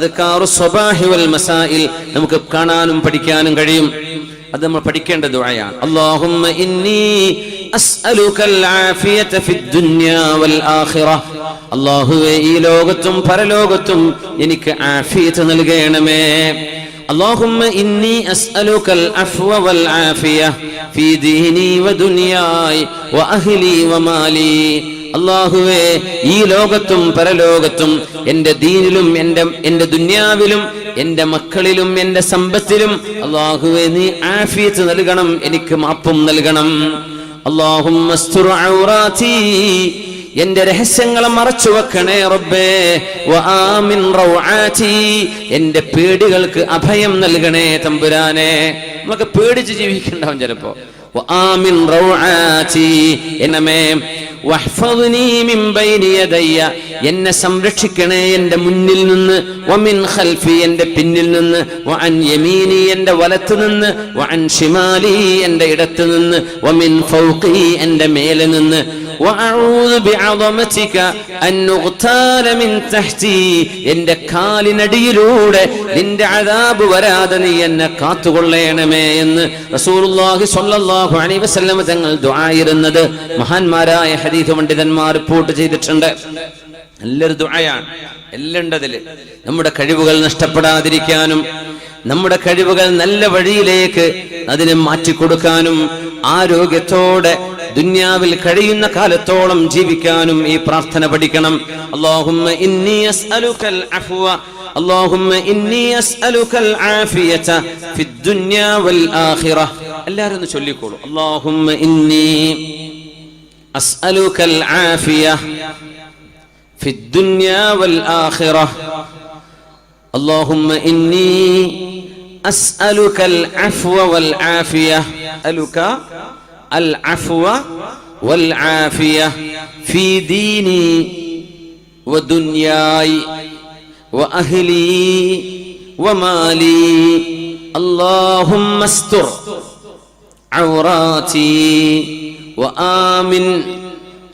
അദ്കാറു സ്വബാഹി വൽ മസായിൽ നമുക്ക് കാണാനും പഠിക്കാനും കഴിയും അത് നമ്മൾ പഠിക്കേണ്ട ദുആയാണ് അല്ലാഹുമ്മ ഇന്നി അസ്അലുകൽ ആഫിയത ഫിദ് ദുനിയാ വൽ ആഖിറ അല്ലാഹുവേ ഈ ലോകത്തും പരലോകത്തും എനിക്ക് ആഫിയത്ത് നൽകണമേ اللهم إني أسألك العفو والعافية في ديني ودنياي وأهلي ومالي അള്ളാഹുവേ ഈ ലോകത്തും പരലോകത്തും എന്റെ ദീനിലും എന്റെ എന്റെ ദുന്യാവിലും എന്റെ മക്കളിലും എന്റെ സമ്പത്തിലും അള്ളാഹുവേ നീ ആഫിയത്ത് നൽകണം എനിക്ക് മാപ്പും നൽകണം. അള്ളാഹും എന്റെ രഹസ്യങ്ങളെ മറച്ചു വെക്കണേ റബ്ബേ. എന്റെ പേടികൾക്ക് അഭയം നൽകണേ തമ്പുരാനെ. നമുക്ക് പേടിച്ച് ജീവിക്കണ്ടാവും ചിലപ്പോ. എന്നമേ എന്നെ സംരക്ഷിക്കണേ എന്റെ മുന്നിൽ നിന്ന്. വമിൻ ഖൽഫി എന്റെ പിന്നിൽ നിന്ന്. വഅൻ യമീനി എന്റെ വലത്ത് നിന്ന്. വഅൻ ഷിമാലി എന്റെ ഇടത്ത് നിന്ന്. വമിൻ ഫൗഖി എന്റെ മേലെ നിന്ന്. എന്റെ കാലിനടിയിലൂടെ നിന്റെ അതാബ് വരാതെ നീ എന്നെ കാത്തുകൊള്ളേണമേ എന്ന് റസൂലുള്ളാഹി സ്വല്ലല്ലാഹു അലൈഹി വസല്ലം തങ്ങൾ ദുആയിരുന്നത്. മഹാന്മാരായ ഹദീസ് പണ്ഡിതന്മാർ റിപ്പോർട്ട് ചെയ്തിട്ടുണ്ട്. നല്ലൊരു ദുആയാണ്. എല്ലാം ഉണ്ട് അതിൽ നമ്മുടെ കഴിവുകൾ നഷ്ടപ്പെടാതിരിക്കാനും നമ്മുടെ കഴിവുകൾ നല്ല വഴിയിലേക്ക് അതിനെ മാറ്റിക്കൊടുക്കാനും ആരോഗ്യത്തോടെ ദുന്യാവിൽ കഴിയുന്ന കാലത്തോളം ജീവിക്കാനും ഈ പ്രാർത്ഥന പഠിക്കണം അല്ലാഹുമ്മ ഇന്നി അസ്അലുക്കൽ അഫ്വ اللهم إني أسألك العافية في الدنيا والآخرة എല്ലാവരും ഒന്ന് ചൊല്ലിക്കോളൂ اللهم إني أسألك العافية في الدنيا والآخرة اللهم إني أسألك العفو والعافية أسألك العفو والعافية في ديني ودنياي وأهلي ومالي. اللهم استر عوراتي وآمن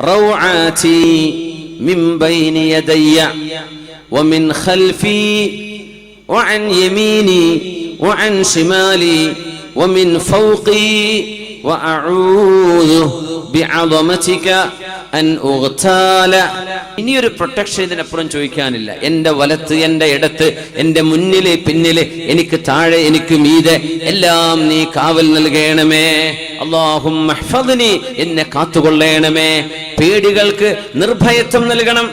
روعاتي من بين يدي ومن خلفي وعن يميني وعن شمالي ومن فوقي ഇനിയൊരു പ്രൊട്ടക്ഷൻ ഇതിനപ്പുറം ചോദിക്കാനില്ല. എന്റെ വലത്ത് എന്റെ ഇടത്ത് എന്റെ മുന്നിൽ പിന്നിൽ എനിക്ക് താഴെ എനിക്ക് മീതെ എല്ലാം നീ കാവൽ നൽകണമേ. അള്ളാഹും എന്നെ കാത്തുകൊള്ളണമേ. പേടികൾക്ക് നിർഭയത്വം നൽകണം.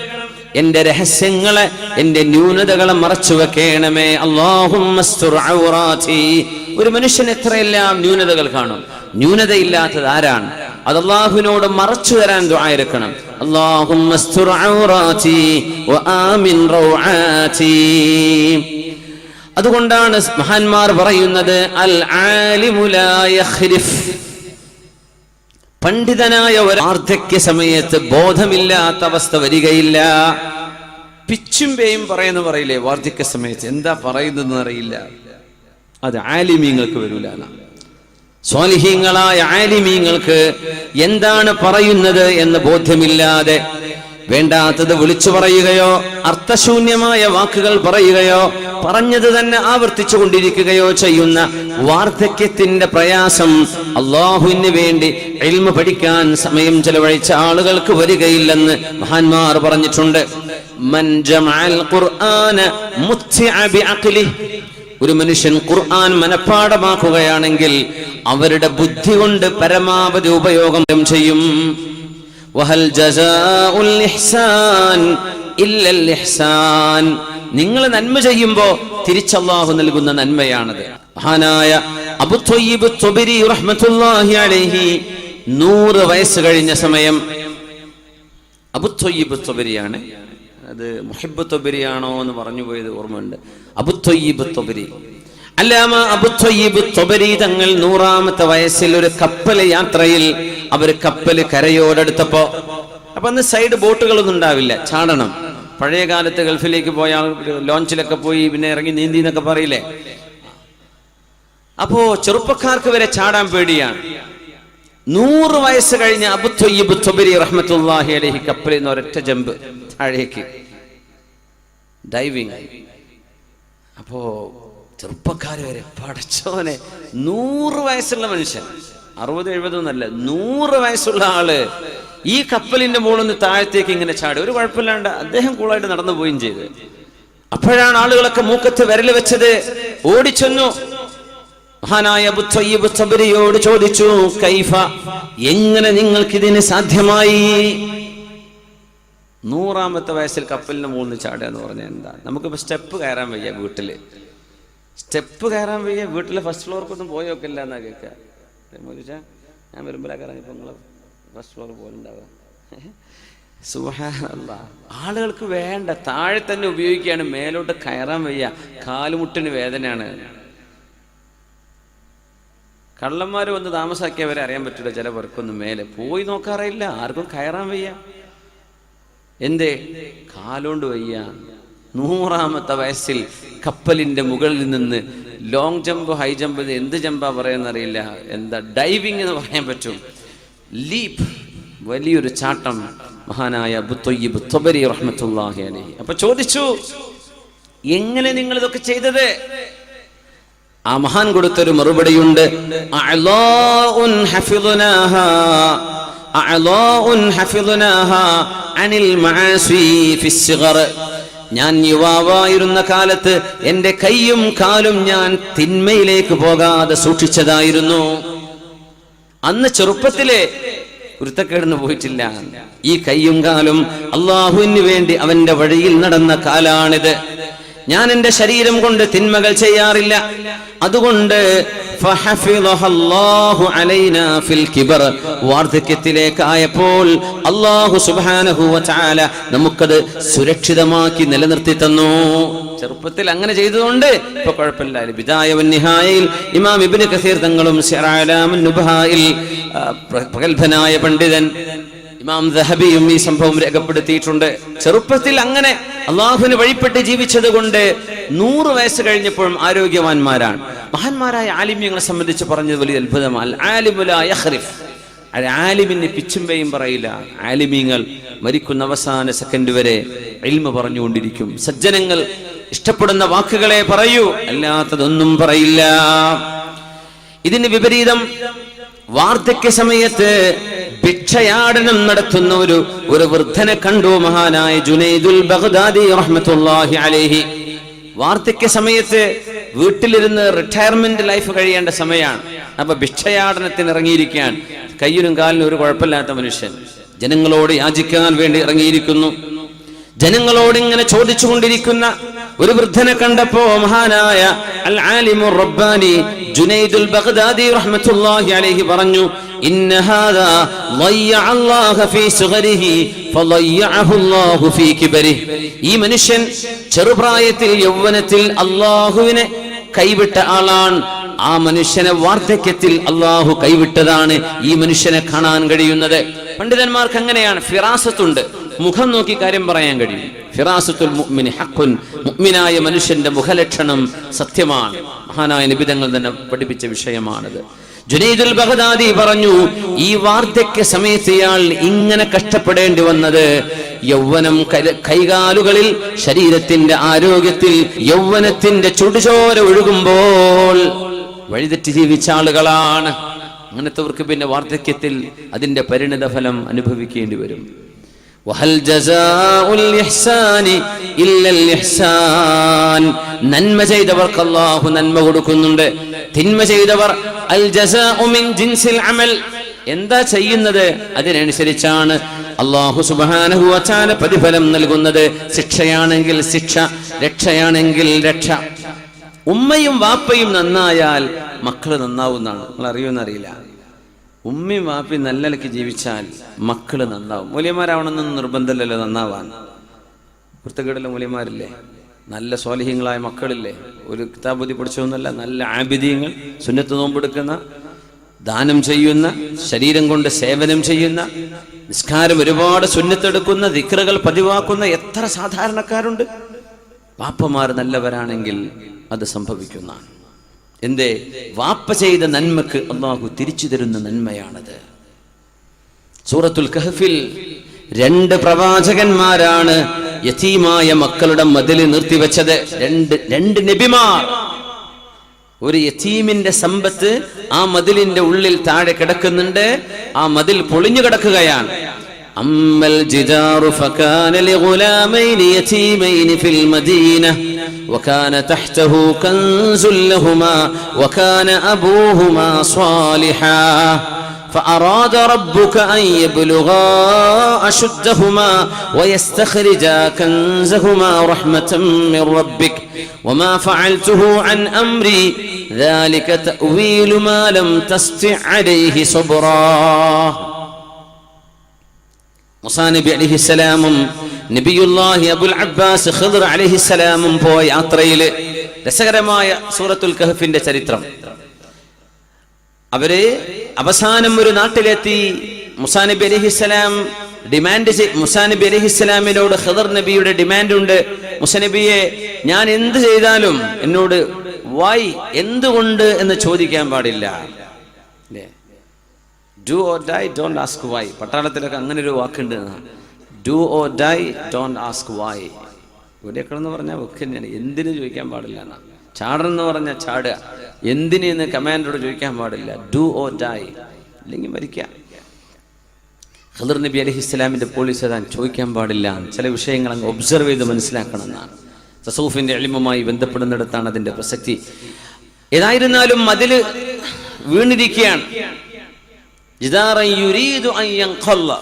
എന്റെ രഹസ്യങ്ങളെ എന്റെ ന്യൂനതകളെ മറച്ചു വെക്കണമേ അള്ളാഹും ഒരു മനുഷ്യൻ എത്രയെല്ലാം ന്യൂനതകൾ കാണും. ന്യൂനതയില്ലാത്തത് ആരാണ്? അത് അള്ളാഹുവിനോട് മറച്ചു തരാൻ അള്ളാഹും അതുകൊണ്ടാണ് മഹാന്മാർ പറയുന്നത് അൽ പണ്ഡിതനായ ഒരു വാർദ്ധക്യ സമയത്ത് ബോധമില്ലാത്ത അവസ്ഥ വരികയില്ല. പിച്ചും പേയും പറയുന്ന പറയില്ലേ വാർദ്ധക്യ സമയത്ത്? എന്താ പറയുന്നതെന്ന് അറിയില്ല. അത് ആലിമീങ്ങൾക്ക് വരൂല സ്വാലിഹീങ്ങളായ ആലിമീങ്ങൾക്ക് എന്താണ് പറയുന്നത് എന്ന് ബോധ്യമില്ലാതെ വേണ്ടാത്തത് വിളിച്ചു പറയുകയോ അർത്ഥശൂന്യമായ വാക്കുകൾ പറയുകയോ പറഞ്ഞത് തന്നെ ആവർത്തിച്ചു കൊണ്ടിരിക്കുകയോ ചെയ്യുന്ന വാർദ്ധക്യത്തിന്റെ പ്രയാസം അള്ളാഹുവിന് വേണ്ടി എൽമ പഠിക്കാൻ സമയം ചെലവഴിച്ച ആളുകൾക്ക് വരികയില്ലെന്ന് മഹാന്മാർ പറഞ്ഞിട്ടുണ്ട്. ഒരു മനുഷ്യൻ ഖുർആൻ മനഃപ്പാടമാക്കുകയാണെങ്കിൽ അവരുടെ ബുദ്ധി കൊണ്ട് പരമാവധി ഉപയോഗം ചെയ്യും. വഹൽ ഇഹ്സാൻ നിങ്ങൾ നന്മ ചെയ്യുമ്പോ തിരിച്ചല്ലാഹു നൽകുന്ന നന്മയാണത്. മഹാനായ റഹ്മത്തുള്ളാഹി അലൈഹി നൂറ് വയസ്സ് കഴിഞ്ഞ സമയം അബു ത്വയ്യിബ് അത് മുഹിബ് തൊബരിയാണോ എന്ന് പറഞ്ഞു പോയത് ഓർമ്മയുണ്ട്. അബുത്തൊയ്യിബ് തൊബരി അല്ലാമ അബുത്തൊയ്യിബ് തൊബരി തങ്ങൾ നൂറാമത്തെ വയസ്സിൽ ഒരു കപ്പൽ യാത്രയിൽ അവർ കപ്പൽ കരയോടടുത്തപ്പോ അപ്പൊ അന്ന് സൈഡ് ബോട്ടുകളൊന്നും ഉണ്ടാവില്ല ചാടണം. പഴയ കാലത്ത് ഗൾഫിലേക്ക് പോയ ലോഞ്ചിലൊക്കെ പോയി പിന്നെ ഇറങ്ങി നീന്തി എന്നൊക്കെ പറയില്ലേ? അപ്പോ ചെറുപ്പക്കാർക്ക് വരെ ചാടാൻ പേടിയാണ്. നൂറ് വയസ്സ് കഴിഞ്ഞ അബുത്തൊയ്യിബ് തൊബരി റഹ്മത്തുല്ലാഹി അലഹി കപ്പലിൽ നിന്ന് ഒരൊറ്റ ജമ്പ് താഴേക്ക്. ഡൈവിങ് അപ്പോ ചെറുപ്പക്കാർ വരെ പടച്ചോനെ നൂറ് വയസ്സുള്ള മനുഷ്യൻ. അറുപത് എഴുപതൊന്നല്ല നൂറ് വയസ്സുള്ള ആൾ ഈ കപ്പലിന്റെ മുകളിൽ നിന്ന് താഴത്തേക്ക് ഇങ്ങനെ ചാടി. ഒരു കുഴപ്പമില്ലാണ്ട് അദ്ദേഹം കൂളായിട്ട് നടന്നു പോവുകയും ചെയ്ത്. അപ്പോഴാണ് ആളുകളൊക്കെ മൂക്കത്ത് വിരൽ വെച്ചത്. ഓടിച്ചെന്നു. മഹാനായ ബുദ്ധയ്യബുദ്ധബരിയോട് ചോദിച്ചു കൈഫ എങ്ങനെ നിങ്ങൾക്ക് ഇതിന് സാധ്യമായി? നൂറാമത്തെ വയസ്സിൽ കപ്പലിന് മൂന്ന് ചാടുക എന്ന് പറഞ്ഞാൽ എന്താ? നമുക്കിപ്പോൾ സ്റ്റെപ്പ് കയറാൻ വയ്യ വീട്ടിൽ. സ്റ്റെപ്പ് കയറാൻ വയ്യ വീട്ടിലെ ഫസ്റ്റ് ഫ്ലോർക്കൊന്നും പോയി നോക്കില്ല എന്നാ കേൾക്കുക. ഞാൻ വരുമ്പോഴൊക്കെ ഇപ്പം നിങ്ങൾ ഫസ്റ്റ് ഫ്ലോർ പോലുണ്ടാവുക സുഹാനല്ല ആളുകൾക്ക് വേണ്ട താഴെ തന്നെ ഉപയോഗിക്കുകയാണ് മേലോട്ട് കയറാൻ വയ്യ. കാലുമുട്ടിന് വേദനയാണ്. കള്ളന്മാർ വന്ന് താമസാക്കിയവരെ അറിയാൻ പറ്റില്ല ചില പേർക്കൊന്നും മേലെ. പോയി നോക്കാറില്ല ആർക്കും കയറാൻ വയ്യ. എന്തേ? കാലോണ്ട് വയ്യ. നൂറാമത്തെ വയസ്സിൽ കപ്പലിന്റെ മുകളിൽ നിന്ന് ലോങ് ജമ്പ് ഹൈ ജമ്പ് എന്ത് ജമ്പാ പറയുന്നറിയില്ല. എന്താ ഡൈവിങ് എന്ന് പറയാൻ പറ്റും. ലീപ്പ് വലിയൊരു ചാട്ടം മഹാനായ ബുത്തൊയ്യിബ് തൊബരി റഹ്മത്തുള്ളാഹി അലൈഹി. അപ്പൊ ചോദിച്ചു എങ്ങനെ നിങ്ങൾ ഇതൊക്കെ ചെയ്തത്? ആ മഹാൻ കൊടുത്തൊരു മറുപടിയുണ്ട്. ഞാൻ യുവാവായിരുന്ന കാലത്ത് എന്റെ കൈയും കാലും ഞാൻ തിന്മയിലേക്ക് പോകാതെ സൂക്ഷിച്ചതായിരുന്നു. അന്ന് ചെറുപ്പത്തിലെ കുരുത്തക്കേടിന് പോയിട്ടില്ല. ഈ കൈയും കാലും അള്ളാഹുവിന് വേണ്ടി അവന്റെ വഴിയിൽ നടന്ന കാലാണിത്. ഞാൻ എന്റെ ശരീരം കൊണ്ട് തിന്മകൾ ചെയ്യാറില്ല. അതുകൊണ്ട്. വാർദ്ധക്യത്തിലേക്കായപ്പോൾ അള്ളാഹു സുബ്ഹാനഹു വതആല നമുക്കത് സുരക്ഷിതമാക്കി നിലനിർത്തി തന്നു. ചെറുപ്പത്തിൽ അങ്ങനെ ചെയ്തതുകൊണ്ട് ഇപ്പൊ കുഴപ്പമില്ല. ബിദായ വൻ നിഹായയിൽ ഇമാം ഇബിന് കസീർ തങ്ങളും പ്രഗത്ഭനായ പണ്ഡിതൻ ഇമാം ദഹബിയും ഈ സംഭവം രേഖപ്പെടുത്തിയിട്ടുണ്ട്. ചെറുപ്പത്തിൽ അങ്ങനെ അള്ളാഹുവിന് വഴിപ്പെട്ട് ജീവിച്ചത് കൊണ്ട് നൂറ് വയസ്സ് കഴിഞ്ഞപ്പോഴും ആരോഗ്യവാന്മാരാണ്. മഹാന്മാരായ ആലിമ്യങ്ങളെ സംബന്ധിച്ച് പറഞ്ഞത് വലിയ അത്ഭുതമാണ്. ആലിമിന് പിച്ചുമ്പയും പറയില്ല. ആലിമീങ്ങൾ മരിക്കുന്ന അവസാന സെക്കൻഡ് വരെ എൽമ പറഞ്ഞുകൊണ്ടിരിക്കും. സജ്ജനങ്ങൾ ഇഷ്ടപ്പെടുന്ന വാക്കുകളെ പറയൂ. അല്ലാത്തതൊന്നും പറയില്ല. ഇതിന് വിപരീതം വാർദ്ധക്യ സമയത്ത് ഭിക്ഷയാടനം നടത്തുന്ന ഒരു ഒരു വൃദ്ധനെ കണ്ടു മഹാനായ ജുനൈദുൽ ബഗ്ദാദി റഹ്മത്തുല്ലാഹി അലേഹി. വാർദ്ധക്യ സമയത്ത് വീട്ടിലിരുന്ന് റിട്ടയർമെന്റ് ലൈഫ് കഴിയേണ്ട സമയമാണ് അപ്പൊ ഭിക്ഷയാടനത്തിന് ഇറങ്ങിയിരിക്കുകയാണ്. കയ്യിലും കാലിനും ഒരു കുഴപ്പമില്ലാത്ത മനുഷ്യൻ. ജനങ്ങളോട് യാചിക്കാൻ വേണ്ടി ഇറങ്ങിയിരിക്കുന്നു. ജനങ്ങളോട് ഇങ്ങനെ ചോദിച്ചുകൊണ്ടിരിക്കുന്ന ഒരു വൃദ്ധനെ കണ്ടപ്പോ മഹാനായ അൽ റബ്ബാനി ജുനൈദുൽ ബഗ്ദാദി റഹ്മത്തുള്ളാഹി അലൈഹി പറഞ്ഞു ഇന്ന هذا ضيع الله في صغره فضيعه الله في كبره ഈ മനുഷ്യൻ ചെറുപ്രായത്തിൽ യൗവനത്തിൽ അല്ലാഹുവിനെ കൈവിട്ട ആളാണ്. ആ മനുഷ്യനെ വാർദ്ധക്യത്തിൽ അള്ളാഹു കൈവിട്ടതാണ് ഈ മനുഷ്യനെ കാണാൻ കഴിയുന്നത്. പണ്ഡിതന്മാർക്ക് അങ്ങനെയാണ്. ഫിറാസത്തുണ്ട്. മുഖം നോക്കി കാര്യം പറയാൻ കഴിയും. ഫിറാസത്തുൽ മുഅ്മിനി ഹഖുൻ. മുഅ്മിനായ മനുഷ്യന്റെ മുഖലക്ഷണം സത്യമാണ്. മഹാനായ നിബിതങ്ങൾ തന്നെ പഠിപ്പിച്ച വിഷയമാണിത്. ജുനൈദുൽ ബഹദാദി പറഞ്ഞു ഈ വാർദ്ധക്യ സമയത്ത് ഇയാൾ ഇങ്ങനെ കഷ്ടപ്പെടേണ്ടി വന്നത്. യൗവനം കൈകാലുകളിൽ ശരീരത്തിന്റെ ആരോഗ്യത്തിൽ യൗവനത്തിന്റെ ചുടുചോര ഒഴുകുമ്പോൾ വഴിതെറ്റി ജീവിച്ച ആളുകളാണ്. അങ്ങനത്തെവർക്ക് പിന്നെ വാർദ്ധക്യത്തിൽ അതിന്റെ പരിണിത ഫലം അനുഭവിക്കേണ്ടി വരും. വഹൽ നന്മ ചെയ്തവർക്ക് അല്ലാഹു നന്മ കൊടുക്കുന്നുണ്ട്. തിന്മ ചെയ്തവർ അൽ മിൻ ജിൻസിൽ അമൽ. എന്താ ചെയ്യുന്നത്? അതിനനുസരിച്ചാണ് അള്ളാഹു സുബ്ഹാനഹു വതആല പ്രതിഫലം നൽകുന്നത്. ശിക്ഷയാണെങ്കിൽ ശിക്ഷ രക്ഷയാണെങ്കിൽ രക്ഷ. ഉമ്മയും വാപ്പയും നന്നായാൽ മക്കൾ നന്നാവുന്നതാണ് നിങ്ങൾ അറിയുമെന്നറിയില്ല ഉമ്മയും വാപ്പയും നല്ല നിലയ്ക്ക് ജീവിച്ചാൽ മക്കൾ നന്നാവും. മൂല്യമാരാവണമെന്ന് നിർബന്ധമല്ലല്ലോ നന്നാവാൻ. വൃത്തകേടല്ല മൂല്യന്മാരില്ലേ? നല്ല സ്വാലിഹ്യങ്ങളായ മക്കളില്ലേ? ഒരു കിതാബുദ്ധി പഠിച്ചതൊന്നുമല്ല നല്ല ആബിദ്യങ്ങൾ സുന്നത്ത് നോമ്പെടുക്കുന്ന ദാനം ചെയ്യുന്ന ശരീരം കൊണ്ട് സേവനം ചെയ്യുന്ന നിസ്കാരം ഒരുപാട് സുന്നത്തെടുക്കുന്ന ദിക്റുകൾ പതിവാക്കുന്ന എത്ര സാധാരണക്കാരുണ്ട്? വാപ്പമാർ നല്ലവരാണെങ്കിൽ അത് സംഭവിക്കുന്നതാണ്. എന്തേ? വാപ്പ ചെയ്ത നന്മക്ക് അള്ളാഹു തിരിച്ചു തരുന്ന നന്മയാണത്. സൂറത്തുൽ കഹഫിൽ രണ്ട് പ്രവാചകന്മാരാണ് യതീമായ മക്കളുടെ മതിൽ നിർത്തിവെച്ചത് രണ്ട് രണ്ട് നബിമാർ ഒരു യതീമിന്റെ സമ്പത്ത് ആ മതിലിന്റെ ഉള്ളിൽ താഴെ കിടക്കുന്നുണ്ട് ആ മതിൽ പൊളിഞ്ഞു കിടക്കുകയാണ് أما الجدار فكان لغلامين يتيمين في المدينة وكان تحته كنز لهما وكان أبوهما صالحا فأراد ربك أن يبلغا أشدهما ويستخرجا كنزهما رحمة من ربك وما فعلته عن أمري ذلك تأويل ما لم تستع عليه صبرا മുസാ നബി അലിഹിസ്സലാമും നബിയുല്ലാഹി അബുൽ അബ്ബാസ് ഖിദ്ർ അലിഹിസ്സലാമും പോയ യാത്രയില് രസകരമായ സൂറത്തുൽ കഹഫിന്റെ ചരിത്രം അവർ അവസാനം ഒരു നാട്ടിലെത്തി. മുസാനബി അലിഹിസ്സലാം ഡിമാൻഡ് മുസാനബി നബി അലിഹിസ്സലാമിനോട് ഖദർ നബിയുടെ ഡിമാൻഡ് ഉണ്ട് മുസനബിയെ ഞാൻ എന്ത് ചെയ്താലും എന്നോട് വൈ എന്തുകൊണ്ട്? എന്ന് ചോദിക്കാൻ പാടില്ല. Do or die don't ask why പട്ടാളത്തിലൊക്കെ അങ്ങനെ ഒരു വാക്കുണ്ട്. Do or die don't ask why ഇവിടെയൊക്കെ എന്ന് പറഞ്ഞാൽ ഒക്കെ എന്തിനു ചോദിക്കാൻ പാടില്ല എന്നാ ചാടണം എന്ന് പറഞ്ഞാൽ ചാടുക എന്തിനെന്ന് കമാൻഡറോട് ചോദിക്കാൻ പാടില്ല. Do or die. അല്ലെങ്കിൽ മരിക്കുക ഖദർ നബി അലഹി ഇസ്ലാമിന്റെ പോലീസ് അതാൻ ചോദിക്കാൻ പാടില്ല. ചില വിഷയങ്ങൾ അങ്ങ് ഒബ്സർവ് ചെയ്ത് മനസ്സിലാക്കണം എന്നാണ്. തസൂഫിന്റെ എളിമമായി ബന്ധപ്പെടുന്നിടത്താണ് അതിന്റെ പ്രസക്തി. ഏതായിരുന്നാലും അതിൽ വീണിരിക്കുകയാണ്.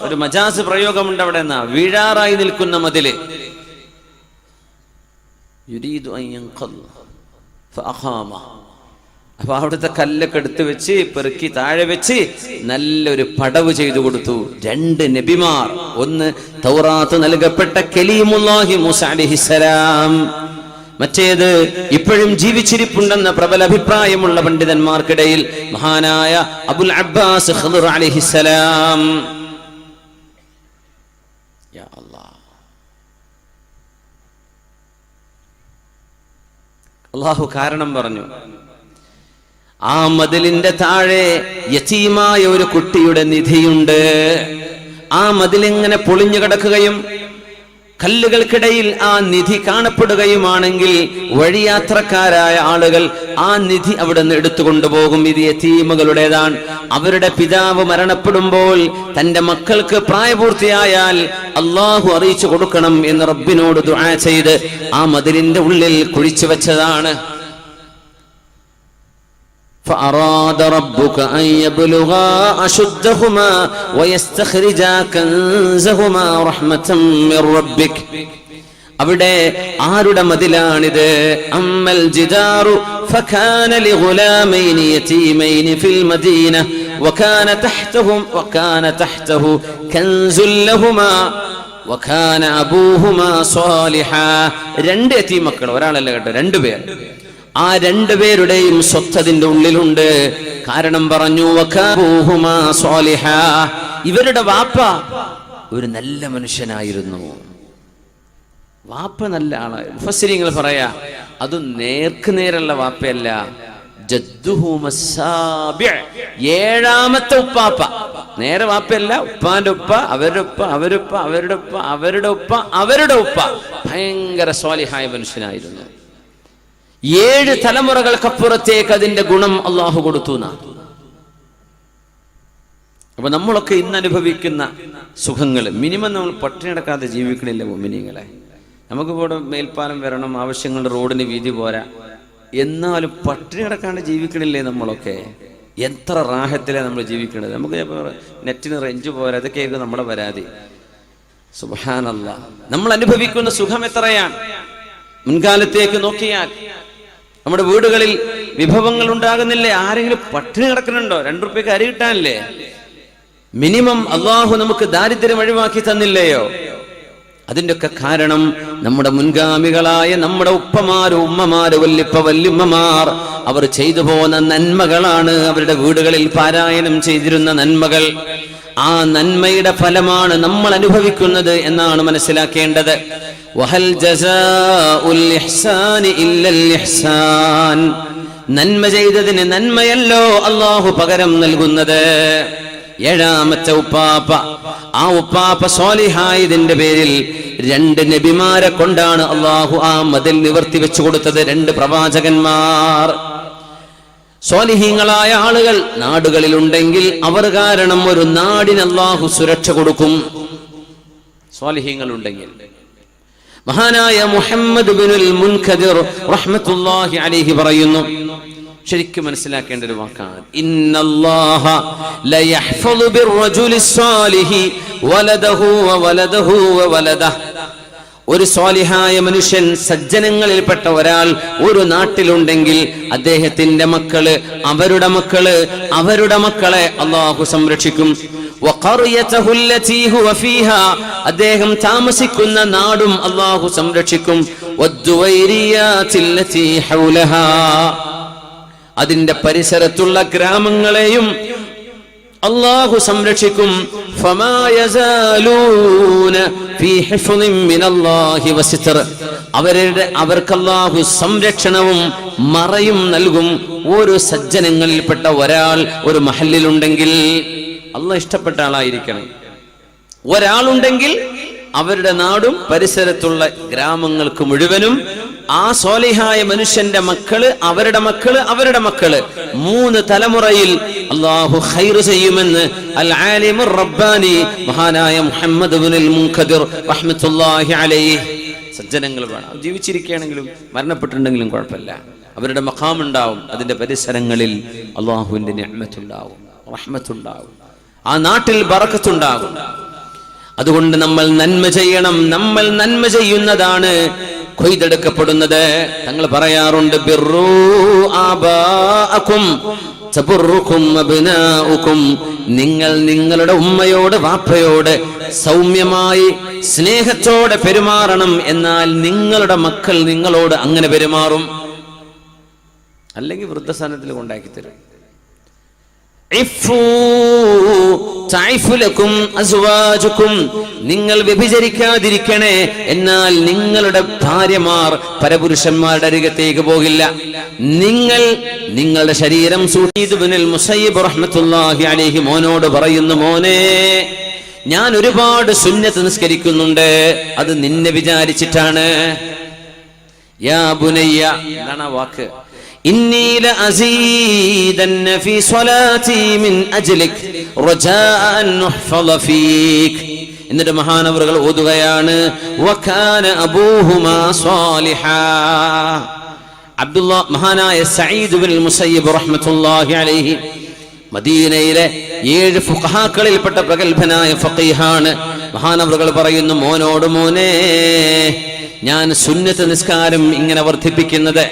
ഒരു മജാസ് പ്രയോഗമുണ്ട് അവിടെ എന്നാ. വീഴാറായി നിൽക്കുന്ന മതിൽ. അപ്പൊ അവിടുത്തെ കല്ലൊക്കെ എടുത്ത് വെച്ച് പെറുക്കി താഴെ വെച്ച് നല്ലൊരു പടവ് ചെയ്തു കൊടുത്തു. രണ്ട് നബിമാർ. ഒന്ന് തൗറാത്ത് നൽകപ്പെട്ട കലീമുല്ലാഹി മൂസ മറ്റേത് ഇപ്പോഴും ജീവിച്ചിരിപ്പുണ്ടെന്ന പ്രബല അഭിപ്രായമുള്ള പണ്ഡിതന്മാർക്കിടയിൽ മഹാനായ അബുൽ അബ്ബാസ് അലിഹിസലാം യാ അല്ലാഹ്. അള്ളാഹു കാരണം പറഞ്ഞു. ആ മതിലിന്റെ താഴെ യതീമായ ഒരു കുട്ടിയുടെ നിധിയുണ്ട്. ആ മതിലിങ്ങനെ പൊളിഞ്ഞു കിടക്കുകയും കല്ലുകൾക്കിടയിൽ ആ നിധി കാണപ്പെടുകയുമാണെങ്കിൽ വഴിയാത്രക്കാരായ ആളുകൾ ആ നിധി അവിടെ നിന്ന് എടുത്തുകൊണ്ടുപോകും. ഇത് യതീമുകളുടേതാണ്. അവരുടെ പിതാവ് മരണപ്പെടുമ്പോൾ തന്റെ മക്കൾക്ക് പ്രായപൂർത്തിയായാൽ അള്ളാഹു അറിയിച്ചു കൊടുക്കണം എന്ന് റബ്ബിനോട് ദുആ ചെയ്ത് ആ മതിലിന്റെ ഉള്ളിൽ കുഴിച്ചു വെച്ചതാണ്. فأراد ربك أن يبلغا أشدهما ويستخرجا كنزهما رحمة من ربك അവിടെ ആരുടെ മതിലാണിത് അമ്മൽ ജിദാറു فكان لغلامين يتيمين في المدينة وكان تحتهم وكان تحته كنز لهما وكان أبوهما صالحا രണ്ട് യതീം മക്കൾ ഒരാളല്ല കേട്ടോ രണ്ടുപേർ ആ രണ്ടുപേരുടെയും സ്വത്ത് അതിന്റെ ഉള്ളിലുണ്ട്. കാരണം പറഞ്ഞു. ഇവരുടെ വാപ്പ ഒരു നല്ല മനുഷ്യനായിരുന്നു. വാപ്പ നല്ല ആളായിരുന്നു മുഫസ്സിരിങ്ങൾ പറയാ അത് നേർക്ക് നേരുള്ള വാപ്പയല്ല. ഏഴാമത്തെ ഉപ്പാപ്പ. നേരെ വാപ്പയല്ല ഉപ്പാന്റെ ഉപ്പ അവരുടെ ഉപ്പ അവരുടെ ഉപ്പ അവരുടെ ഉപ്പ അവരുടെ ഉപ്പ അവരുടെ ഉപ്പ. ഭയങ്കര സ്വാലിഹായ മനുഷ്യനായിരുന്നു. ഏഴ് തലമുറകൾക്കപ്പുറത്തേക്ക് അതിന്റെ ഗുണം അള്ളാഹു കൊടുത്തു അപ്പൊ നമ്മളൊക്കെ ഇന്ന് അനുഭവിക്കുന്ന സുഖങ്ങൾ മിനിമം നമ്മൾ പട്ടിണി അടക്കാതെ ജീവിക്കണില്ല മിനിങ്ങളെ നമുക്ക് ഇവിടെ മേൽപ്പാലം വരണം ആവശ്യങ്ങൾ റോഡിന് വീതി പോരാ. എന്നാലും പട്ടിണി കിടക്കാണ്ട് ജീവിക്കണില്ലേ നമ്മളൊക്കെ? എത്ര റാഹത്തിലെ നമ്മൾ ജീവിക്കുന്നത് നമുക്ക് നെറ്റിന് റേഞ്ച് പോരാ അതൊക്കെയായിരിക്കും നമ്മുടെ പരാതി. സുബാനല്ല നമ്മൾ അനുഭവിക്കുന്ന സുഖം എത്രയാണ്? മുൻകാലത്തേക്ക് നോക്കിയാൽ നമ്മുടെ വീടുകളിൽ വിഭവങ്ങൾ ഉണ്ടാകുന്നില്ലേ? ആരെങ്കിലും പട്ടിണി കിടക്കുന്നുണ്ടോ? രണ്ടു റുപ്യക്ക് അരി കിട്ടാനില്ലേ? മിനിമം അള്ളാഹു നമുക്ക് ദാരിദ്ര്യം ഒഴിവാക്കി തന്നില്ലയോ? അതിന്റെ ഒക്കെ കാരണം നമ്മുടെ മുൻഗാമികളായ നമ്മുടെ ഉപ്പമാര് ഉമ്മമാര് വല്ലിപ്പ വല്യമ്മമാർ അവർ ചെയ്തു പോകുന്ന നന്മകളാണ് അവരുടെ വീടുകളിൽ പാരായണം ചെയ്തിരുന്ന നന്മകൾ. ആ നന്മയുടെ ഫലമാണ് നമ്മൾ അനുഭവിക്കുന്നത് എന്നാണ് മനസ്സിലാക്കേണ്ടത്. വഹൽ നന്മ ചെയ്തതിന് നന്മയല്ലോ അള്ളാഹു പകരം നൽകുന്നത്. ഏഴാമത്തെ ഉപ്പാപ്പ. ആ ഉപ്പാപ്പ സ്വാലിഹായതിന്റെ പേരിൽ രണ്ട് നബിമാരെ കൊണ്ടാണ് അള്ളാഹു ആ മതിൽ നിവർത്തി വെച്ചു കൊടുത്തത്. രണ്ട് പ്രവാചകന്മാർ. സ്വാലിഹീങ്ങളായ ആളുകൾ നാടുകളിലുണ്ടെങ്കിൽ അവർ കാരണം ഒരു നാടിന് അള്ളാഹു സുരക്ഷ കൊടുക്കും. സ്വാലിഹീങ്ങൾ ഉണ്ടെങ്കിൽ മഹാനായ മുഹമ്മദ് ബിനുൽ മുൻഖദിർ റഹ്മത്തുള്ളാഹി അലൈഹി പറയുന്നു. ശരിക്കും മനസ്സിലാക്കേണ്ട ഒരു വാക്കാണ്. ഇന്നല്ലാഹ ലയഹ്ഫളു വലദഹു. ഒരു സ്വാലിഹായ മനുഷ്യൻ സജ്ജനങ്ങളിൽപ്പെട്ട ഒരാൾ ഒരു നാട്ടിലുണ്ടെങ്കിൽ അദ്ദേഹത്തിന്റെ മക്കൾ അവരുടെ മക്കൾ അവരുടെ മക്കളെ അള്ളാഹു സംരക്ഷിക്കും. അദ്ദേഹം താമസിക്കുന്ന നാടും അള്ളാഹു സംരക്ഷിക്കും. അതിന്റെ പരിസരത്തുള്ള ഗ്രാമങ്ങളെയും അള്ളാഹു സംരക്ഷിക്കും. അവരുടെ അവർക്കല്ലാഹു സംരക്ഷണവും മറയും നൽകും ഓരോ സജ്ജനങ്ങളിൽപ്പെട്ട ഒരാൾ ഒരു മഹലിലുണ്ടെങ്കിൽ അള്ള ഇഷ്ടപ്പെട്ട ആളായിരിക്കണം. ഒരാളുണ്ടെങ്കിൽ അവരുടെ നാടും പരിസരത്തുള്ള ഗ്രാമങ്ങൾക്ക് മുഴുവനും ആ സോലിഹായ മനുഷ്യന്റെ മക്കൾ അവരുടെ മക്കൾ അവരുടെ മക്കൾ. മൂന്ന് തലമുറയിൽ അള്ളാഹു ഹൈർ ചെയ്യുമെന്ന് അൽ റബ്ബാനി മഹാനായ മുഹമ്മദ് റഹ്മത്തുള്ളാഹി അലൈഹി. സജ്ജനങ്ങൾ വേണം. ജീവിച്ചിരിക്കുകയാണെങ്കിലും മരണപ്പെട്ടിട്ടുണ്ടെങ്കിലും കുഴപ്പമില്ല. അവരുടെ മഖാം ഉണ്ടാവും അതിന്റെ പരിസരങ്ങളിൽ അള്ളാഹുവിന്റെ ഉണ്ടാവും റഹ്മത്തുണ്ടാവും. ആ നാട്ടിൽ ബറക്കത്തുണ്ടാകും. അതുകൊണ്ട് നമ്മൾ നന്മ ചെയ്യണം. നമ്മൾ നന്മ ചെയ്യുന്നതാണ് കൊയ്തെടുക്കപ്പെടുന്നത്. തങ്ങൾ പറയാറുണ്ട് ബിറു നിങ്ങൾ നിങ്ങളുടെ ഉമ്മയോട് വാപ്പയോട് സൗമ്യമായി സ്നേഹത്തോടെ പെരുമാറണം. എന്നാൽ നിങ്ങളുടെ മക്കൾ നിങ്ങളോട് അങ്ങനെ പെരുമാറും. അല്ലെങ്കിൽ വൃദ്ധസ്ഥാനത്തിൽ കൊണ്ടാക്കി തരും നിങ്ങൾ വ്യഭിചരിക്കാതിരിക്കണേ എന്നാൽ നിങ്ങളുടെ ഭാര്യമാർ പരപുരുഷന്മാരുടെ അരികത്തേക്ക് പോകില്ല. നിങ്ങൾ നിങ്ങളുടെ ശരീരം സൂഹീദുബിനിൽ മുസയ്യിബ് റഹ്മത്തുള്ളാഹി അലൈഹി മോനോട് പറയുന്നു മോനെ ഞാൻ ഒരുപാട് സുന്നത്ത് നിസ്കരിക്കുന്നുണ്ട്. അത് നിന്നെ വിചാരിച്ചിട്ടാണ്. യാ വാക്ക്. إني لأزيدن في صلاتي من أجلك رجاء أن نحفظ فيك എന്നിട്ട് മഹാനവറുകൾ ഓതുകയാണ് വക്കാന അബൂഹുമാ സ്വാലിഹാ അബ്ദുള്ള മഹാനായ സഈദ് ബിൻ മുസയ്യിബ് റഹ്മത്തുള്ളാഹി അലൈഹി മദീനയിലെ ഏഴ് ഫുഖഹാക്കളിൽപ്പെട്ട പ്രഗത്ഭനായ ഫഖീഹാണ് മഹാനവറുകൾ പറയുന്നു മോനോട് മോനെ ഞാൻ സുന്നത്ത് നിസ്കാരം ഇങ്ങനെ വർദ്ധിപ്പിക്കുന്നത്.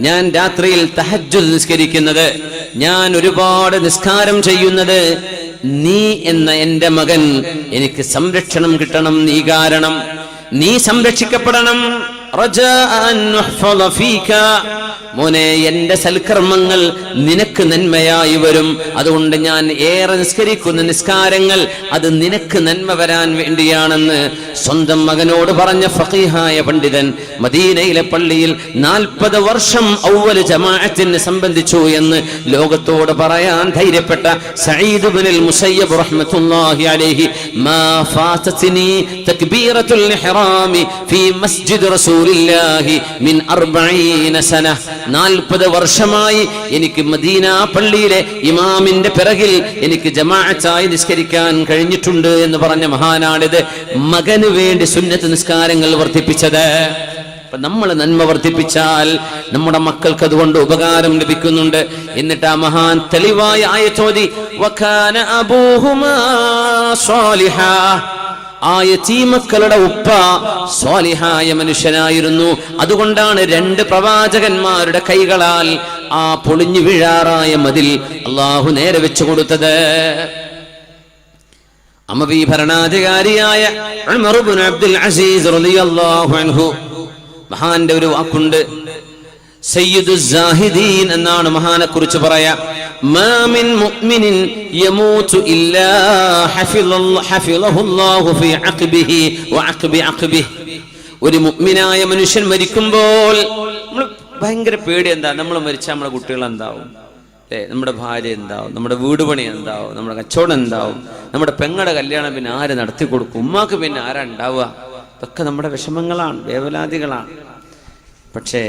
ഞാൻ രാത്രിയിൽ തഹജ്ജുദ് നിസ്കരിക്കുന്നത്. ഞാൻ ഒരുപാട് നിസ്കാരം ചെയ്യുന്നത്. നീ എന്ന എന്റെ മകൻ എനിക്ക് സംരക്ഷണം കിട്ടണം നീ കാരണം. നീ സംരക്ഷിക്കപ്പെടണം. മോനെ എന്റെ സൽക്കർമ്മങ്ങൾ നിനക്ക് നന്മയായി വരും. അതുകൊണ്ട് ഞാൻ ഏറെ നിസ്കരിക്കുന്ന നിസ്കാരങ്ങൾ അത് നിനക്ക് നന്മ വരാൻ വേണ്ടിയാണെന്ന് സ്വന്തം മകനോട് പറഞ്ഞ ഫഖീഹായ പണ്ഡിതൻ മദീനയിലെ പള്ളിയിൽ നാൽപ്പത് വർഷം ഔവൽ ജമാഅത്തിന് സംബന്ധിച്ചു എന്ന് ലോകത്തോട് പറയാൻ ധൈര്യപ്പെട്ട സഈദ് ബിനിൽ മുസയ്യബ് റഹ്മത്തുള്ളാഹി അലൈഹി മാ ഫാതതിനി തക്ബീറത്തുൽ ഇഹ്റാമി ഫീ മസ്ജിദ് റസൂലില്ലാഹി മിൻ 40 സന. 40 വർഷമായി എനിക്ക് മദീന പള്ളിയിലെ ഇമാമിന്റെ പിറകിൽ എനിക്ക് ജമാഅത്തായി നിസ്കരിക്കാൻ കഴിഞ്ഞിട്ടുണ്ട് എന്ന് പറഞ്ഞ മഹാനാണിത് മകന് വേണ്ടി സുന്നത്ത് നിസ്കാരങ്ങൾ വർദ്ധിപ്പിച്ചത്. നമ്മൾ നന്മ വർദ്ധിപ്പിച്ചാൽ നമ്മുടെ മക്കൾക്ക് അതുകൊണ്ട് ഉപകാരം ലഭിക്കുന്നുണ്ട്. എന്നിട്ട് ആ മഹാൻ തെളിവായ ആയത്തോതി ആ യതീമക്കളുടെ ഉപ്പ സ്വാലിഹായ മനുഷ്യനായിരുന്നു. അതുകൊണ്ടാണ് രണ്ട് പ്രവാചകന്മാരുടെ കൈകളാൽ ആ പൊളിഞ്ഞു വീഴാറായ മതിൽ അള്ളാഹു നേരെ വെച്ചു കൊടുത്തത്. അമവി ഭരണാധികാരിയായ അബ്ദുൽ അസീസ് മഹാന്റെ ഒരു വാക്കുണ്ട്. എന്നാണ് മഹാനെ കുറിച്ച് പറയാ മാമിൻ യമൂതു ഇല്ലാ ഫീ ഒരു മുഅ്മിനായ മനുഷ്യൻ മരിക്കുമ്പോൾ നമ്മൾ ഭയങ്കര പേടി എന്താ? നമ്മൾ മരിച്ച നമ്മുടെ കുട്ടികൾ എന്താവും? അല്ലേ നമ്മുടെ ഭാര്യ എന്താവും? നമ്മുടെ വീട് പണി എന്താവും? നമ്മുടെ കച്ചവടം എന്താവും? നമ്മുടെ പെങ്ങളുടെ കല്യാണം പിന്നെ ആര് നടത്തി കൊടുക്കും? ഉമ്മാക്ക് പിന്നെ ആരാ ഉണ്ടാവുക? ഇതൊക്കെ നമ്മുടെ വിഷമങ്ങളാണ് വേവലാതികളാണ്. പക്ഷേ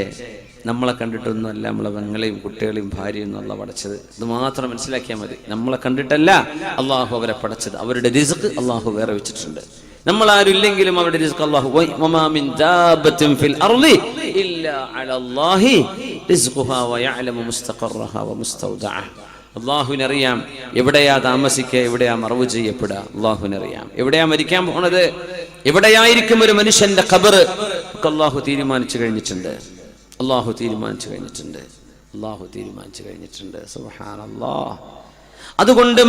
നമ്മളെ കണ്ടിട്ടൊന്നുമല്ല നമ്മളെ പെങ്ങളെയും കുട്ടികളെയും ഭാര്യയും അല്ല പടച്ചത്. ഇത് മാത്രം മനസ്സിലാക്കിയാൽ മതി. നമ്മളെ കണ്ടിട്ടല്ല അള്ളാഹു അവരെ പടച്ചത്. അവരുടെ റിസ്ക് അള്ളാഹു വേറെ വെച്ചിട്ടുണ്ട്. നമ്മൾ ആരുമില്ലെങ്കിലും അവരുടെ റിസ്ക് അള്ളാഹു അള്ളാഹുവിനറിയാം എവിടെയാ താമസിക്കുക എവിടെയാ മറവ് ചെയ്യപ്പെടുക. അള്ളാഹുവിനറിയാം. എവിടെയാ മരിക്കാൻ പോണത്? എവിടെയായിരിക്കും ഒരു മനുഷ്യന്റെ ഖബർ അള്ളാഹു തീരുമാനിച്ചു കഴിഞ്ഞിട്ടുണ്ട്. അള്ളാഹു തീരുമാനിച്ചു കഴിഞ്ഞിട്ടുണ്ട്. അള്ളാഹു തീരുമാനിച്ചു കഴിഞ്ഞിട്ടുണ്ട്. അതുകൊണ്ട്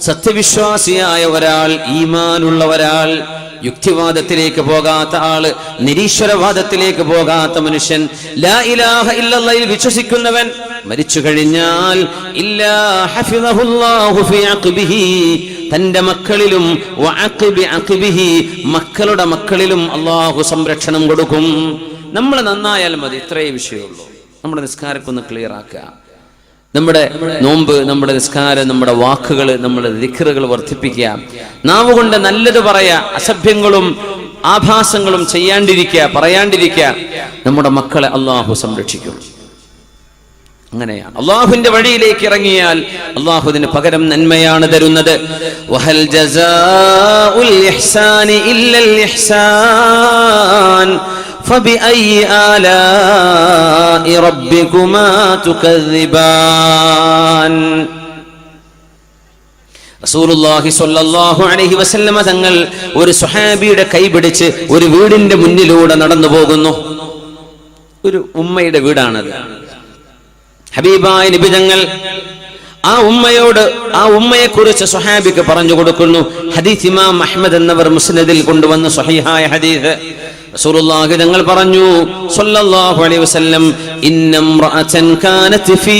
സത്യവിശ്വാസിയായ ഒരാൾ ഈമാനുള്ള ഒരാൾ യുക്തിവാദത്തിലേക്ക് പോകാത്ത ആൾ നിരീശ്വരവാദത്തിലേക്ക് പോകാത്ത മനുഷ്യൻ ലാ ഇലാഹ ഇല്ലല്ലയിൽ വിശ്വസിക്കുന്നവൻ മരിച്ചു കഴിഞ്ഞാൽ തന്റെ മക്കളിലും മക്കളുടെ മക്കളിലും അള്ളാഹു സംരക്ഷണം കൊടുക്കും. നമ്മൾ നന്നായാൽ മതി ഇത്രയേ വിഷയമുള്ളൂ. നമ്മുടെ നിസ്കാരമൊക്കെ ഒന്ന് ക്ലിയർ ആക്കുക. നമ്മുടെ നോമ്പ് നമ്മുടെ നിസ്കാരം നമ്മുടെ വാക്കുകൾ നമ്മുടെ ദിഖറുകൾ വർദ്ധിപ്പിക്കുക. നാവ് കൊണ്ട് നല്ലത് പറയാ അസഭ്യങ്ങളും ആഭാസങ്ങളും ചെയ്യാണ്ടിരിക്കുക പറയാണ്ടിരിക്കുക. നമ്മുടെ മക്കളെ അള്ളാഹു സംരക്ഷിക്കും. അങ്ങനെയാണ് അള്ളാഹുവിന്റെ വഴിയിലേക്ക് ഇറങ്ങിയാൽ അള്ളാഹുവിന് പകരം നന്മയാണ് തരുന്നത് വഹൽ ജസാഉൽ ഇഹ്സാനി ഇല്ലൽ ഇഹ്സാൻ فبأي آلاء ربكما تكذبان റസൂലുള്ളാഹി സ്വല്ലല്ലാഹു അലൈഹി വസല്ലമ തങ്ങൾ ഒരു സുഹാബിയുടെ കൈപിടിച്ച് ഒരു വീടിന്റെ മുന്നിലൂടെ നടന്നു പോകുന്നു ഒരു ഉമ്മയുടെ വീടാണത് ഹബീബായ നിബിതങ്ങൾ ആ ഉമ്മയോട് ആ ഉമ്മയെ കുറിച്ച് സുഹാബിക്ക് പറഞ്ഞു കൊടുക്കുന്നു. ഹദീസ് ഇമാം അഹ്മദ് എന്നവർ മുസ്നദിൽ കൊണ്ടുവന്ന സ്വഹീഹായ ഹദീസ്. റസൂലുള്ളാഹി തങ്ങൾ പറഞ്ഞു സ്വല്ലല്ലാഹു അലൈഹി വസല്ലം ഇന്നംറഅതൻ കാനത് ഫീ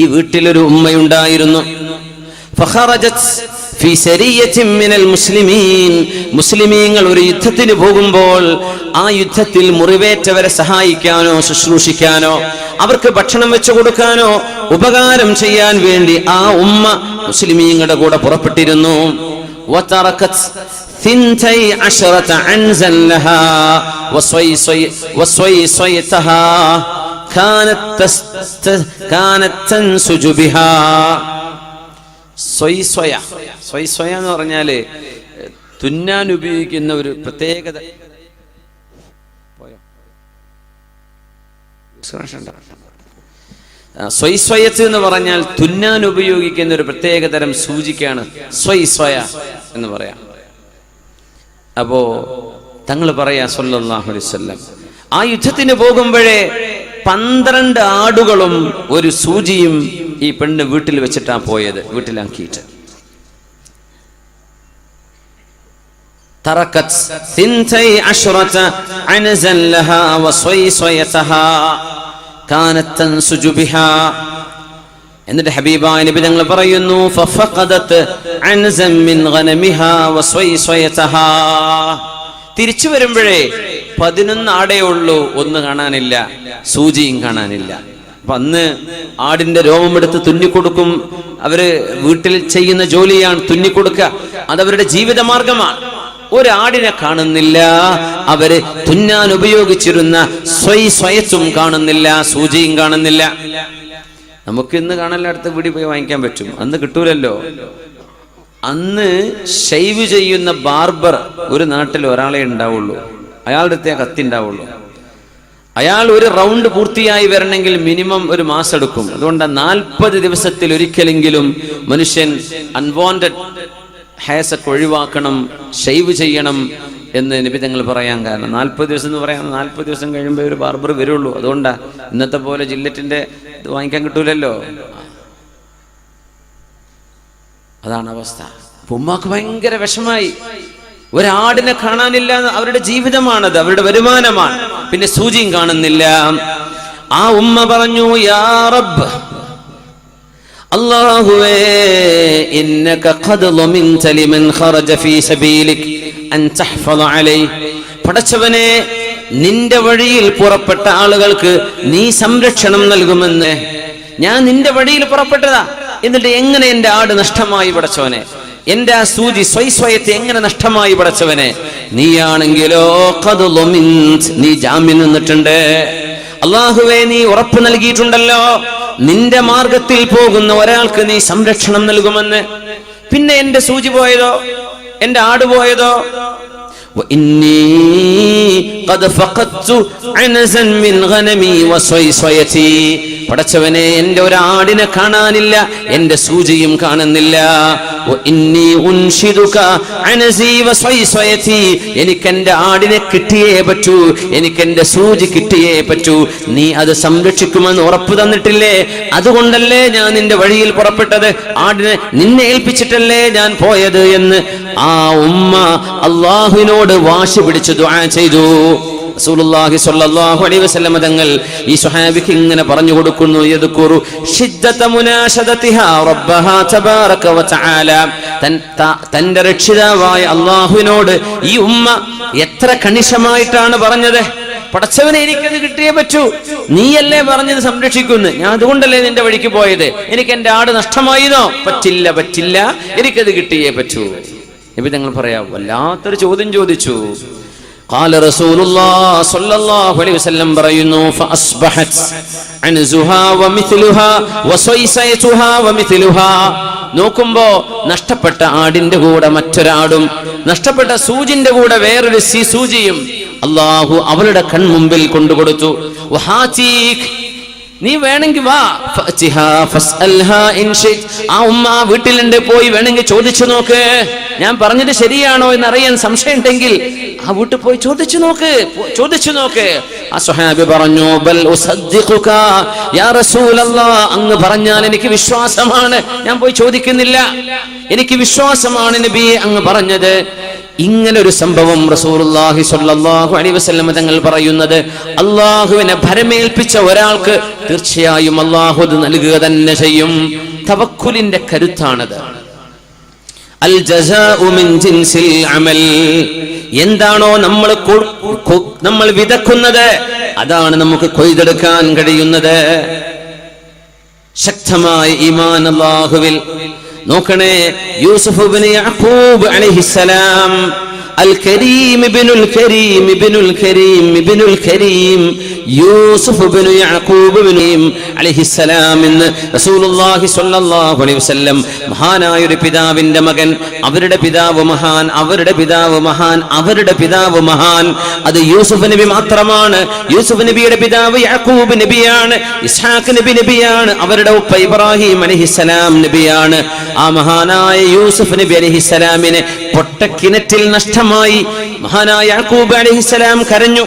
ഈ വീട്ടിലൊരു ഉമ്മയുണ്ടായിരുന്നു. ഫഖറജത് മുസ്ലിമീൻ മുസ്ലിമീങ്ങൾ ഒരു യുദ്ധത്തിന് പോകുമ്പോൾ ആ യുദ്ധത്തിൽ മുറിവേറ്റവരെ സഹായിക്കാനോ ശുശ്രൂഷിക്കാനോ അവർക്ക് ഭക്ഷണം വെച്ചു കൊടുക്കാനോ ഉപകാരം ചെയ്യാൻ വേണ്ടി ആ ഉമ്മ മുസ്ലിമീങ്ങളുടെ കൂടെ പുറപ്പെട്ടിരുന്നു وتركت ثنتي عشرة عنزا لها وصيصي وصيصيتها كانت تست كانت تنسج بها സ്വൈസ്വയ സ്വയ്സ്വയ എന്ന് പറഞ്ഞാൽ തുന്നാൻ ഉപയോഗിക്കുന്ന ഒരു പ്രത്യേകത. സ്വയ്സ്വയത്ത് എന്ന് പറഞ്ഞാൽ തുന്നാൻ ഉപയോഗിക്കുന്ന ഒരു പ്രത്യേക തരം സൂചിക്കാണ് സ്വയ്സ്വയ എന്ന് പറയാം. അപ്പോ തങ്ങൾ പറയാ വസല്ലം ആ യുദ്ധത്തിന് പോകുമ്പോഴേ പന്ത്രണ്ട് ആടുകളും ഒരു സൂചിയും ഈ പെണ്ണ് വീട്ടിൽ വെച്ചിട്ടാണ് പോയത് വീട്ടിലാക്കിയിട്ട്. തറക്കത്ത് സിൻതൈ അഷ്റത അനസല്ലഹ വസ്വൈസ്വയതഹ കാനത് തൻസുജു ബിഹാ എന്നിട്ട് ഹബീബ നബി തങ്ങൾ പറയുന്നു ഫഫഖദത് അൻസം മിൻ ഗനമിഹാ വസ്വൈസ്വയതഹ തിരിച്ചു വരുമ്പോഴേ പതിനൊന്ന് ആടേ ഉള്ളൂ ഒന്ന് കാണാനില്ല സൂചിയും കാണാനില്ല. അപ്പൊ ആടിന്റെ രോമമെടുത്ത് തുന്നിക്കൊടുക്കും. അവർ വീട്ടിൽ ചെയ്യുന്ന ജോലിയാണ് തുന്നിക്കൊടുക്കുക. അതവരുടെ ജീവിതമാർഗമാണ്. ഒരാടിനെ കാണുന്നില്ല. അവർ തുന്നാൻ ഉപയോഗിച്ചിരുന്ന സ്വൈ സ്വയത്തും കാണുന്നില്ല സൂചിയും കാണുന്നില്ല. നമുക്ക് ഇന്ന് കാണാൻ അടുത്ത വീടി പോയി വാങ്ങിക്കാൻ പറ്റും. അന്ന് കിട്ടൂലല്ലോ. അന്ന് ഷെയ്വ് ചെയ്യുന്ന ബാർബർ ഒരു നാട്ടിൽ ഒരാളെ ഉണ്ടാവുള്ളൂ. അയാളുടെ അടുത്തേ കത്തി ഉണ്ടാവുള്ളൂ. അയാൾ ഒരു റൗണ്ട് പൂർത്തിയായി വരണമെങ്കിൽ മിനിമം ഒരു മാസം എടുക്കും അതുകൊണ്ട് നാൽപ്പത് ദിവസത്തിൽ ഒരിക്കലെങ്കിലും മനുഷ്യൻ അൺവാണ്ടഡ് ഹേസ് ഒക്കെ ഒഴിവാക്കണം ഷെയ്വ് ചെയ്യണം എന്ന് നിബിധങ്ങൾ പറയാൻ കാരണം. നാൽപ്പത് ദിവസം എന്ന് പറയാൻ നാൽപ്പത് ദിവസം കഴിയുമ്പോൾ ഒരു ബാർബർ വരുള്ളൂ. അതുകൊണ്ടാണ് ഇന്നത്തെ പോലെ ജില്ലറ്റിന്റെ ഇത് വാങ്ങിക്കാൻ കിട്ടൂലല്ലോ. അതാണ് അവസ്ഥ. ഉമ്മാക്ക് ഭയങ്കര വിഷമായി. ഒരാടിനെ കാണാനില്ല അവരുടെ ജീവിതമാണത് അവരുടെ വരുമാനമാണ്. പിന്നെ സൂചിയും കാണുന്നില്ല. ആ ഉമ്മ പറഞ്ഞു യാ റബ്ബ് പടച്ചവനെ നിന്റെ വഴിയിൽ പുറപ്പെട്ട ആളുകൾക്ക് നീ സംരക്ഷണം നൽകുമെന്ന്. ഞാൻ നിന്റെ വഴിയിൽ പുറപ്പെട്ടതാ. എന്നിട്ട് എങ്ങനെ എന്റെ ആട് നഷ്ടമായി പടച്ചവനെ? എന്റെ ആ സൂചി സ്വയസ്വയത്തെ എങ്ങനെ നഷ്ടമായി പടച്ചവനെ? നീയാണെങ്കിലോ നീ ജാമ്യം നിന്നിട്ടുണ്ട്. അള്ളാഹുവെ നീ ഉറപ്പ് നൽകിയിട്ടുണ്ടല്ലോ. നിന്റെ മാർഗത്തിൽ പോകുന്ന ഒരാൾക്ക് നീ സംരക്ഷണം നൽകുമെന്ന്. പിന്നെ എന്റെ സൂചി പോയതോ? എന്റെ ആട് പോയതോ? ഇന്നീ പടച്ചവനെ എന്റെ ഒരാടിനെ കാണാനില്ല എന്റെ സൂചിയും കാണുന്നില്ല. എനിക്ക് എന്റെ ആടിനെ കിട്ടിയേ പറ്റൂ എനിക്ക് എന്റെ സൂചി കിട്ടിയേ പറ്റൂ. നീ അത് സംരക്ഷിക്കുമെന്ന് ഉറപ്പ് തന്നിട്ടില്ലേ? അതുകൊണ്ടല്ലേ ഞാൻ നിന്റെ വഴിയിൽ പുറപ്പെട്ടത്? ആടിനെ നിന്നെ ഏൽപ്പിച്ചിട്ടല്ലേ ഞാൻ പോയത് എന്ന് ആ ഉമ്മ അള്ളാഹുവിനോട് വാശി പിടിച്ചു ദുആ ചെയ്തു. റസൂലുള്ളാഹി സ്വല്ലല്ലാഹു അലൈഹി വസല്ലം തങ്ങൾ ഈ സ്വഹാബിക്ക് ഇങ്ങനെ പറഞ്ഞു കൊടുക്കുന്നു യദ്കുറു ഷിദ്ദത മുനാശദതിഹാ റബ്ബഹാ തബാരക തൻ തന്റെ രക്ഷിതാവായ അള്ളാഹുവിനോട് ഈ ഉമ്മ എത്ര കണിശമായിട്ടാണ് പറഞ്ഞത്? പടച്ചവനെ എനിക്കത് കിട്ടിയേ പറ്റൂ. നീയല്ലേ പറഞ്ഞത് സംരക്ഷിക്കുന്നു? ഞാൻ അതുകൊണ്ടല്ലേ നിന്റെ വഴിക്ക് പോയത്? എനിക്ക് എന്റെ ആട് നഷ്ടമായിന്നോ പറ്റില്ല പറ്റില്ല. എനിക്കത് കിട്ടിയേ പറ്റൂ. നബി തങ്ങൾ പറയാം വല്ലാത്തൊരു ചോദ്യം ചോദിച്ചു. قال رسول الله صلى الله عليه وسلم പറയുന്നു فأصبحت عنزها ومثلها وصيصيتها ومثلها നോക്കുമ്പോ നഷ്ടപ്പെട്ട ആടിന്റെ കൂടെ മറ്റൊരാടും നഷ്ടപ്പെട്ട സൂചിന്റെ കൂടെ വേറൊരു സി സൂചിയും അള്ളാഹു അവളുടെ കൺമുമ്പിൽ കൊണ്ടുകൊടുത്തു വഹാതീക് നീ വേണമെങ്കിൽ വാ. ആ ഉമ്മ വീട്ടിലുണ്ട് പോയി വേണമെങ്കിൽ ചോദിച്ചു നോക്ക്. ഞാൻ പറഞ്ഞത് ശരിയാണോ എന്ന് അറിയാൻ സംശയം ഉണ്ടെങ്കിൽ ആ വീട്ടിൽ പോയി ചോദിച്ചു നോക്ക്. ചോദിച്ചു നോക്ക്. ആ സുഹാബി പറഞ്ഞു ബൽ യാ അങ്ങ് പറഞ്ഞാൽ എനിക്ക് വിശ്വാസമാണ്. ഞാൻ പോയി ചോദിക്കുന്നില്ല. എനിക്ക് വിശ്വാസമാണ് നബി അങ്ങ് പറഞ്ഞത്. ഇങ്ങനെ ഒരു സംഭവം റസൂലുള്ളാഹി സ്വല്ലല്ലാഹു അലൈഹി വസല്ലം തങ്ങൾ പറയുന്നത് അള്ളാഹുവിനെ ഭരമേൽപ്പിച്ച ഒരാൾക്ക് തീർച്ചയായും അള്ളാഹു അത് നൽകുക തന്നെ ചെയ്യും. തവക്കുലിന്റെ കരുത്താണത്. അൽ മിൻ ജിൻസിൽ അമൽ. എന്താണോ നമ്മൾ നമ്മൾ വിതക്കുന്നത് അതാണ് നമുക്ക് കൊയ്തെടുക്കാൻ കഴിയുന്നത്. ശക്തമായ ഈമാൻ അല്ലാഹുവിൽ നോക്കണേ യൂസുഫ് അലൈഹിസ്സലാം അൽ കരീം ഇബ്നുൽ കരീം ഇബ്നുൽ കരീം ഇബ്നുൽ കരീം യൂസുഫ് ഇബ്നു യാഖൂബ് ഇബ്നു എന്ന് റസൂലുള്ളാഹി സ്വല്ലല്ലാഹു അലൈഹി വസല്ലം മഹാനായ ഒരു പിതാവിന്റെ മകൻ അവരുടെ പിതാവ് മഹാൻ അവരുടെ പിതാവ് മഹാൻ അവരുടെ പിതാവ് മഹാൻ. അത് യൂസുഫ് നബി മാത്രമാണ്. യൂസുഫ് നബിയുടെ പിതാവ് യാക്കൂബ് നബിയാണ്. ഇസ്ഹാഖ് നബി നബിയാണ്. അവരുടെ ഉപ്പ ഇബ്രാഹിം അലൈഹിസ്സലാം നബിയാണ്. ആ മഹാനായ യൂസുഫ് നബി അലഹിസലാമിനെ പൊട്ടക്കിണറ്റിൽ നഷ്ടമായി മഹാനായ യാക്കൂബ് അലഹിസലാം കരഞ്ഞു.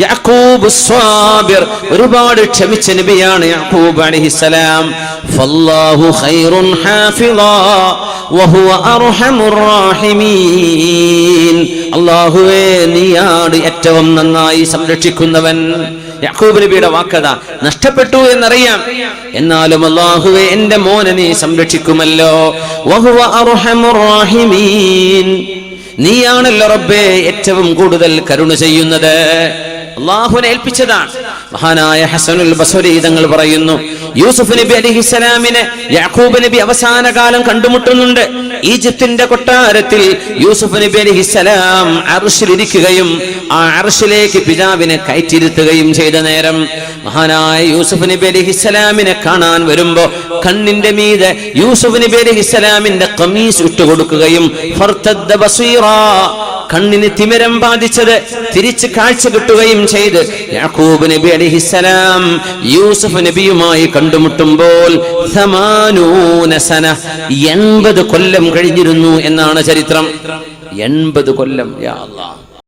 യാക്കൂബ് സ്വാബിർ ഒരുപാട് ക്ഷമിച്ച നബിയാണ് യാക്കൂബ് അലൈഹിസ്സലാം. ഫല്ലാഹു ഖൈറുൻ ഹാഫിളാ വഹുവ അർഹമുർ റാഹിമീൻ. അല്ലാഹുവേ നീയാണ് ഏറ്റവും നന്നായി സംരക്ഷിക്കുന്നവൻ. യാക്കൂബ് നബിയുടെ വാക്കത നഷ്ടപ്പെട്ടു എന്നറിയാം. എന്നാലും അല്ലാഹുവേ എന്റെ മോനെ നീ സംരക്ഷിക്കുമല്ലോ. വഹുവ അർഹമുർ റാഹിമീൻ. നീയാണല്ലോ റബ്ബേ ഏറ്റവും കൂടുതൽ കരുണ ചെയ്യുന്നത്. അള്ളാഹുവിനെ ഏൽപ്പിച്ചതാണ്. മഹാനായ ഹസനുൽ ബസരി തങ്ങൾ പറയുന്നു യൂസുഫ് നബി അലിഹിസലാമിനെ യാക്കൂബ് നബി അവസാന കാലം കണ്ടുമുട്ടുന്നുണ്ട്. ഈജിപ്തിന്റെ കൊട്ടാരത്തിൽ യൂസുഫ് നബി അലിഹിസലാം അർഷിലിരിക്കുകയും ആ അർഷിലേക്ക് പിതാവിനെ കയറ്റിരുത്തുകയും ചെയ്ത നേരം മഹാനായ യൂസുഫ് നബി അലിഹിസലാമിനെ കാണാൻ വരുമ്പോ കണ്ണിന്റെ മീതെ യൂസുഫ് നബി അലിഹിസലാമിന്റെ കമീസ് ഇട്ടുകൊടുക്കുകയും കണ്ണിന് തിമിരം ബാധിച്ചത് തിരിച്ച് കാഴ്ച കിട്ടുകയും ചെയ്ത് യാക്കൂബ് നബി അലിഹിസലാം യൂസുഫ് നബിയുമായി കണ്ടുമുട്ടുമ്പോൾ എൺപത് കൊല്ലം കഴിഞ്ഞിരുന്നു എന്നാണ് ചരിത്രം. എൺപത് കൊല്ലം യാ അല്ലാഹ്.